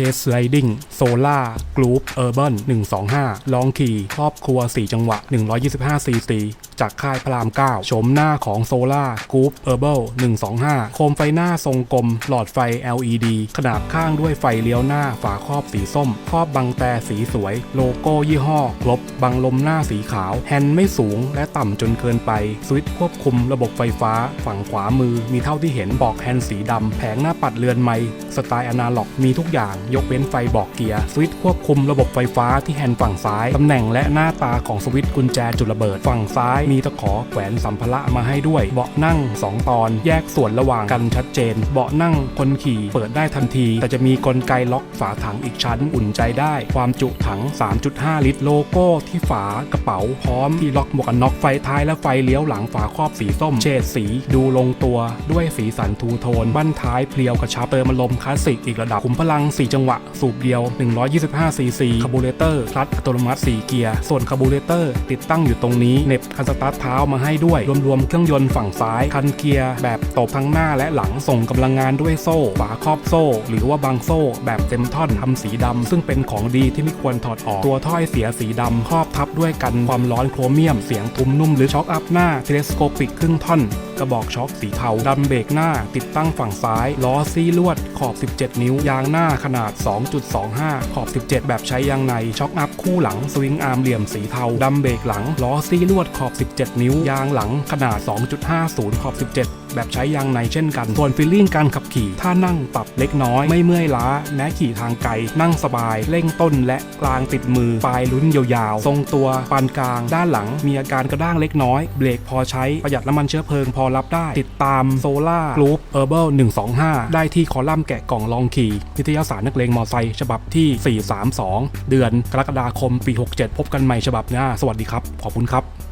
Test Sliding Solar Group Urban 125 ลองขี่ครอบครัว 4 จังหวะ 125 cc จากค่ายพระราม 9 ชมหน้าของ Solar Group Urban 125 โคมไฟหน้าทรงกลม หลอดไฟ LED ขนาบข้างด้วยไฟเลี้ยวหน้าฝาครอบสีส้ม ครอบบังแต่สีสวย โลโก้ยี่ห้อ ครบ บังลมหน้าสีขาว แฮนด์ไม่สูงและต่ำจนเกินไป สวิตช์ควบคุมระบบไฟฟ้า ฝั่งขวามือ มีเท่าที่เห็นบอกแฮนด์สีดำแผงหน้าปัดเรือนไม้สไตล์อนาล็อกมีทุกอย่าง ยกเว้นไฟบอกเกียร์สวิตช์ควบคุมระบบไฟฟ้าที่แฮนด์ฝั่งซ้ายตำแหน่งและหน้าตาของสวิตช์กุญแจจุดระเบิดฝั่งซ้ายมีตะขอแขวนสัมภาระมาให้ด้วย เบาะนั่ง 2 ตอน แยกส่วนระหว่างกันชัดเจน เบาะนั่งคนขี่เปิดได้ทันที แต่จะมีกลไกล็อกฝาถังอีกชั้นอุ่นใจได้ ความจุถัง 3.5 ลิตร โลโก้ที่ฝากระเป๋าพร้อมที่ล็อกหมวกกันน็อกไฟท้ายและไฟเลี้ยวหลังฝาครอบสีส้ม เฉดสีดูลงตัวด้วยสีสันทูโทน บั้นท้ายเพลียวกระชับเติมอารมณ์คลาสสิกอีกระดับขุมพลัง 4 จังหวะ สูบเดียว 125ซีซีคาร์บูเรเตอร์คลัตช์อัตโนมัติ 4 เกียร์ส่วนคาร์บูเรเตอร์ติดตั้งอยู่ตรงนี้เน็บคันสตาร์ทเท้ามาให้ด้วย รวมๆเครื่องยนต์ฝั่งซ้าย คันเกียร์แบบตบทั้งหน้าและหลังส่งกำลังงานด้วยโซ่ฝาครอบโซ่ หรือว่าบางโซ่แบบเต็มท่อนทำสีดำซึ่งเป็นของดีที่ไม่ควรถอดออกตัวถ้อยเสียสีดำครอบทับด้วยกันความร้อนโครเมียมเสียงทุ้มนุ่มหรือช็อคอัพหน้าเทเลสโคปิกครึ่งท่อน กระบอกช็อคสีเทาดันเบรกหน้า ติดตั้งฝั่งซ้าย ล้อซี่ลวด ขอบ 17 นิ้ว ยางหน้าขนาด 2.25 ขอบ 17 แบบใช้ยางใน ช็อคอัพคู่หลัง สวิงอาร์มเหลี่ยมสีเทาดัมเบรกหลัง ล้อซี่ลวดขอบ 17 นิ้ว ยางหลังขนาด 2.50 ขอบ 17 แบบใช้ยางในเช่นกัน ส่วนฟีลลิ่งการขับขี่ ถ้านั่งปรับเล็กน้อย ไม่เมื่อยล้า แม้ขี่ทางไกล นั่งสบาย เร่งต้นและกลางติดมือ ปลายลุ้นยาวๆ ทรงตัวปานกลาง ด้านหลัง มีอาการกระด้างเล็กน้อย เบรกพอใช้ ประหยัดน้ำมันเชื้อเพลิงพอรับได้ ติดตาม Solar Group Herbal 125 ได้ที่คอลัมน์แกะกล่องลองขี่ นิตยสารนักเลงมอไซค์ฉบับที่ 432 เดือนกรกฎาคมปี 67 พบกันใหม่ฉบับหน้า สวัสดีครับ ขอบคุณครับ